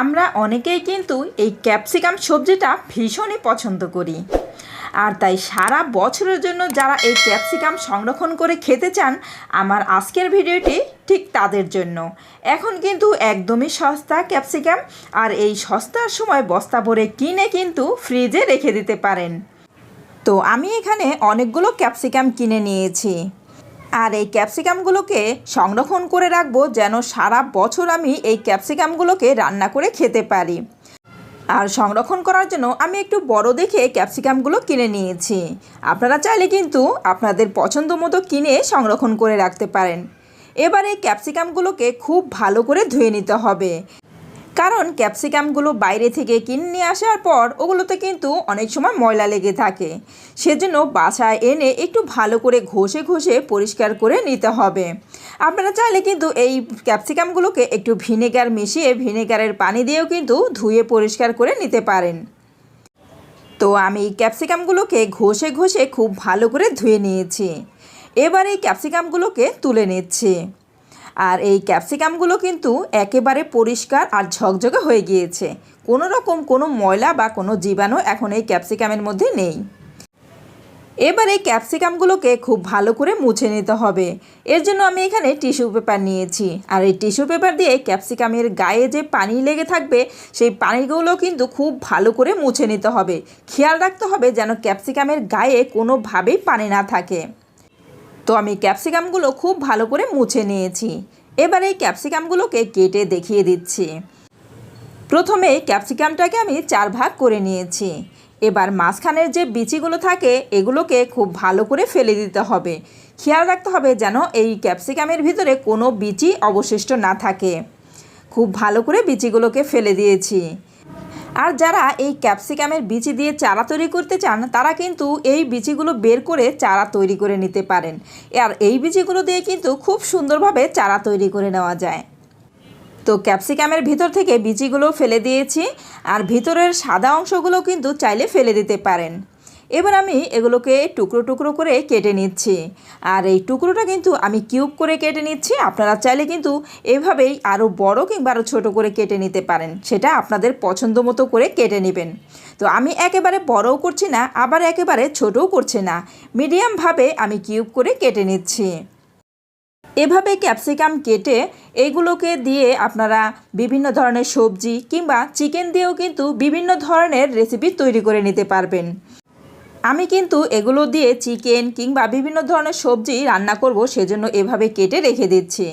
আমরা অনেকেই কিন্তু এই ক্যাপসিকাম সবজিটা ভীষণই পছন্দ করি। আর তাই সারা বছরের জন্য যারা এই ক্যাপসিকাম সংরক্ষণ করে খেতে চান, আমার আজকের ভিডিওটি ঠিক তাদের জন্য। এখন কিন্তু একদমই সস্তা ক্যাপসিকাম আর এই সস্তার সময় বস্তা ভরে কিনে কিন্তু ফ্রিজে রেখে দিতে পারেন। তো আমি এখানে অনেকগুলো ক্যাপসিকাম কিনে নিয়েছি। আর এই ক্যাপসিকামগুলোকে সংরক্ষণ করে রাখব যেন সারা বছর আমি এই ক্যাপসিকামগুলোকে রান্না করে খেতে পারি। আর সংরক্ষণ করার জন্য আমি একটু বড় দেখে ক্যাপসিকামগুলো কিনে নিয়েছি। আপনারা চাইলে কিন্তু আপনাদের পছন্দ মতো কিনে সংরক্ষণ করে রাখতে পারেন। এবার এই ক্যাপসিকামগুলোকে খুব ভালো করে ধুয়ে নিতে হবে। কারণ ক্যাপসিকামগুলো বাইরে থেকে কিনে নিয়ে আসার পর ওগুলোতে কিন্তু অনেক সময় ময়লা লেগে থাকে। সেজন্য বাসায় এনে একটু ভালো করে ঘষে ঘষে পরিষ্কার করে নিতে হবে। আপনারা চাইলে কিন্তু এই ক্যাপসিকামগুলোকে একটু ভিনেগার মিশিয়ে ভিনেগারের পানি দিয়েও কিন্তু ধুয়ে পরিষ্কার করে নিতে পারেন। তো আমি ক্যাপসিকামগুলোকে ঘষে ঘষে খুব ভালো করে ধুয়ে নিয়েছি। এবার এই ক্যাপসিকামগুলোকে তুলে নিচ্ছি। আর এই ক্যাপসিকামগুলো কিন্তু একেবারে পরিষ্কার আর ঝকঝকে হয়ে গিয়েছে। কোনো রকম কোনো ময়লা বা কোনো জীবাণু এখন এই ক্যাপসিকামের মধ্যে নেই। এবার এই ক্যাপসিকামগুলোকে খুব ভালো করে মুছে নিতে হবে। এর জন্য আমি এখানে টিস্যু পেপার নিয়েছি। আর এই টিস্যু পেপার দিয়ে ক্যাপসিকামের গায়ে যে পানি লেগে থাকবে, সেই পানিগুলো কিন্তু খুব ভালো করে মুছে নিতে হবে। খেয়াল রাখতে হবে যেন ক্যাপসিকামের গায়ে কোনোভাবেই পানি না থাকে। তো আমি ক্যাপসিকামগুলো খুব ভালো করে মুছে নিয়েছি। এবার এই ক্যাপসিকামগুলোকে কেটে দেখিয়ে দিচ্ছি। প্রথমে ক্যাপসিকামটাকে আমি চার ভাগ করে নিয়েছি। এবার মাঝখানের যে বিচিগুলো থাকে, এগুলোকে খুব ভালো করে ফেলে দিতে হবে। খেয়াল রাখতে হবে যেন এই ক্যাপসিকামের ভিতরে কোনো বিচি অবশিষ্ট না থাকে। খুব ভালো করে বিচিগুলোকে ফেলে দিয়েছি। আর যারা এই ক্যাপসিকামের বিচি দিয়ে চারা তৈরি করতে চান, তারা কিন্তু এই বিচিগুলো বের করে চারা তৈরি করে নিতে পারেন। আর এই বিচিগুলো দিয়ে কিন্তু খুব সুন্দরভাবে চারা তৈরি করে নেওয়া যায়। তো ক্যাপসিকামের ভিতর থেকে বিচিগুলো ফেলে দিয়েছি, আর ভিতরের সাদা অংশগুলো কিন্তু চাইলে ফেলে দিতে পারেন। এবার আমি এগুলোকে টুকরো টুকরো করে কেটে নিচ্ছি। আর এই টুকরোটা কিন্তু আমি কিউব করে কেটে নিচ্ছি। আপনারা চাইলে কিন্তু এভাবেই আরও বড় কিংবা আরও ছোটো করে কেটে নিতে পারেন। সেটা আপনাদের পছন্দ মতো করে কেটে নেবেন। তো আমি একেবারে বড়ও করছি না, আবার একেবারে ছোটও করছি না। মিডিয়ামভাবে আমি কিউব করে কেটে নিচ্ছি। এভাবে ক্যাপসিকাম কেটে এইগুলোকে দিয়ে আপনারা বিভিন্ন ধরনের সবজি কিংবা চিকেন দিয়েও কিন্তু বিভিন্ন ধরনের রেসিপি তৈরি করে নিতে পারবেন। আমি কিন্তু এগুলো দিয়ে চিকেন কিংবা বিভিন্ন ধরনের সবজি রান্না করব সেজন্য এভাবে কেটে রেখে দিচ্ছি।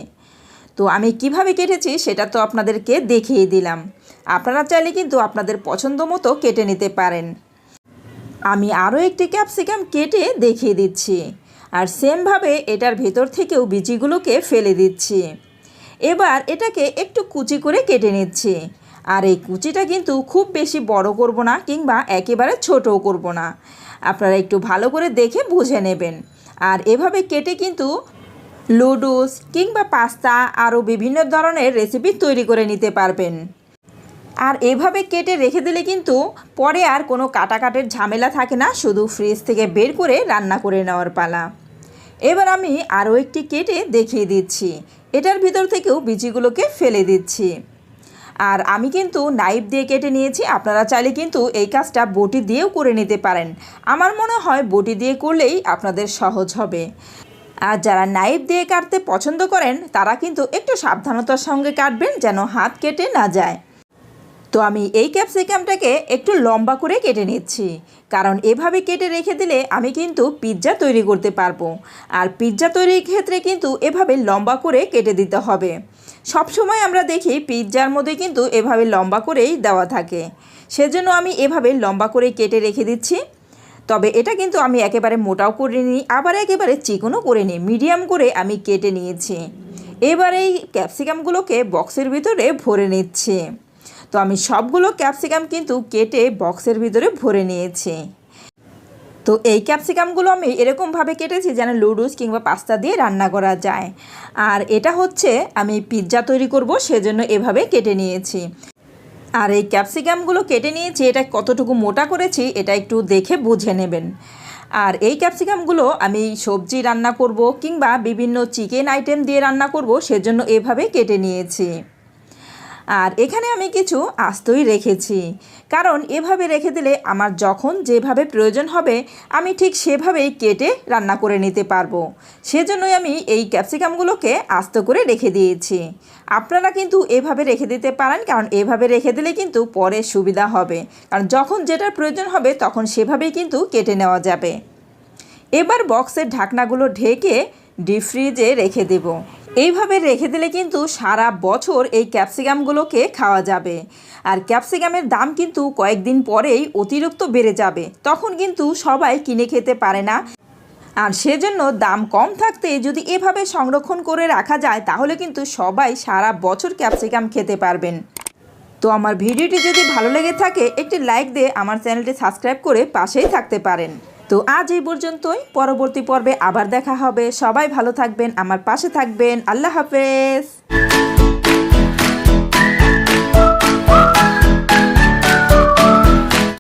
তো আমি কীভাবে কেটেছি সেটা তো আপনাদেরকে দেখিয়ে দিলাম। আপনারা চাইলে কিন্তু আপনাদের পছন্দ মতো কেটে নিতে পারেন। আমি আরও একটি ক্যাপসিকাম কেটে দেখিয়ে দিচ্ছি। আর সেমভাবে এটার ভেতর থেকেও বিচিগুলোকে ফেলে দিচ্ছি। এবার এটাকে একটু কুচি করে কেটে নিচ্ছি। আর এই কুচিটা কিন্তু খুব বেশি বড় করব না কিংবা একেবারে ছোটও করব না। আপনারা একটু ভালো করে দেখে বুঝে নেবেন। আর এভাবে কেটে কিন্তু লুডুস কিংবা পাস্তা আরও বিভিন্ন ধরনের রেসিপি তৈরি করে নিতে পারবেন। আর এভাবে কেটে রেখে দিলে কিন্তু পরে আর কোনো কাটাকাটের ঝামেলা থাকে না, শুধু ফ্রিজ থেকে বের করে রান্না করে নেওয়ার পালা। এবার আমি আরও একটি কেটে দেখিয়ে দিচ্ছি। এটার ভিতর থেকেও বিচিগুলোকে ফেলে দিচ্ছি। আর আমি কিন্তু নাইফ দিয়ে কেটে নিয়েছি, আপনারা চাইলে কিন্তু এই কাজটা বটি দিয়েও করে নিতে পারেন। আমার মনে হয় বটি দিয়ে করলেই আপনাদের সহজ হবে। আর যারা নাইফ দিয়ে কাটতে পছন্দ করেন, তারা কিন্তু একটু সাবধানতার সঙ্গে কাটবেন যেন হাত কেটে না যায়। তো আমি এই ক্যাপসিকামটাকে একটু লম্বা করে কেটে নিচ্ছি। কারণ এভাবে কেটে রেখে দিলে আমি কিন্তু পিৎজা তৈরি করতে পারব। আর পিৎজা তৈরির ক্ষেত্রে কিন্তু এভাবে লম্বা করে কেটে দিতে হবে। সব সময় আমরা দেখি পিৎজার মধ্যে কিন্তু এভাবে লম্বা করেই দেওয়া থাকে। সেজন্য আমি এভাবে লম্বা করে কেটে রেখে দিচ্ছি। তবে এটা কিন্তু আমি একেবারে মোটাও করে নিই, আবার একেবারে চিকনও করে নিই, মিডিয়াম করে আমি কেটে নিয়েছি। এবার এই ক্যাপসিকামগুলোকে বক্সের ভিতরে ভরে নিচ্ছি। তো আমি সবগুলো ক্যাপসিকাম কিন্তু কেটে বক্সের ভিতরে ভরে নিয়েছি। তো এই ক্যাপসিকামগুলো আমি এরকমভাবে কেটেছি যেন লুডুস কিংবা পাস্তা দিয়ে রান্না করা যায়। আর এটা হচ্ছে আমি পিৎজা তৈরি করব, সেজন্য এভাবে কেটে নিয়েছি। আর এই ক্যাপসিকামগুলো কেটে নিয়েছি, এটা কতটুকু মোটা করেছি, এটা একটু দেখে বুঝে নেবেন। আর এই ক্যাপসিকামগুলো আমি সবজি রান্না করব কিংবা বিভিন্ন চিকেন আইটেম দিয়ে রান্না করব, সেজন্য এভাবে কেটে নিয়েছি। আর এখানে আমি কিছু আস্তই রেখেছি। কারণ এভাবে রেখে দিলে আমার যখন যেভাবে প্রয়োজন হবে, আমি ঠিক সেভাবেই কেটে রান্না করে নিতে পারব। সেজন্যই আমি এই ক্যাপসিকামগুলোকে আস্ত করে রেখে দিয়েছি। আপনারা কিন্তু এভাবে রেখে দিতে পারেন, কারণ এভাবে রেখে দিলে কিন্তু পরে সুবিধা হবে। কারণ যখন যেটার প্রয়োজন হবে, তখন সেভাবেই কিন্তু কেটে নেওয়া যাবে। এবার বক্সের ঢাকনাগুলো ঢেকে ডিপ ফ্রিজে রেখে দেব। এইভাবে রেখে দিলে কিন্তু সারা বছর এই ক্যাপসিকামগুলোকে খাওয়া যাবে। আর ক্যাপসিকামের দাম কিন্তু কয়েকদিন পরেই অতিরিক্ত বেড়ে যাবে। তখন কিন্তু সবাই কিনে খেতে পারে না। আর সেজন্য দাম কম থাকতে যদি এভাবে সংরক্ষণ করে রাখা যায়, তাহলে কিন্তু সবাই সারা বছর ক্যাপসিকাম খেতে পারবেন। তো আমার ভিডিওটি যদি ভালো লেগে থাকে, একটি লাইক দিয়ে আমার চ্যানেলটি সাবস্ক্রাইব করে পাশেই থাকতে পারেন। তো আজ এই পর্যন্তই। পরবর্তী পর্বে আবার দেখা হবে। সবাই ভালো থাকবেন, আমার পাশে থাকবেন। আল্লাহ হাফেজ।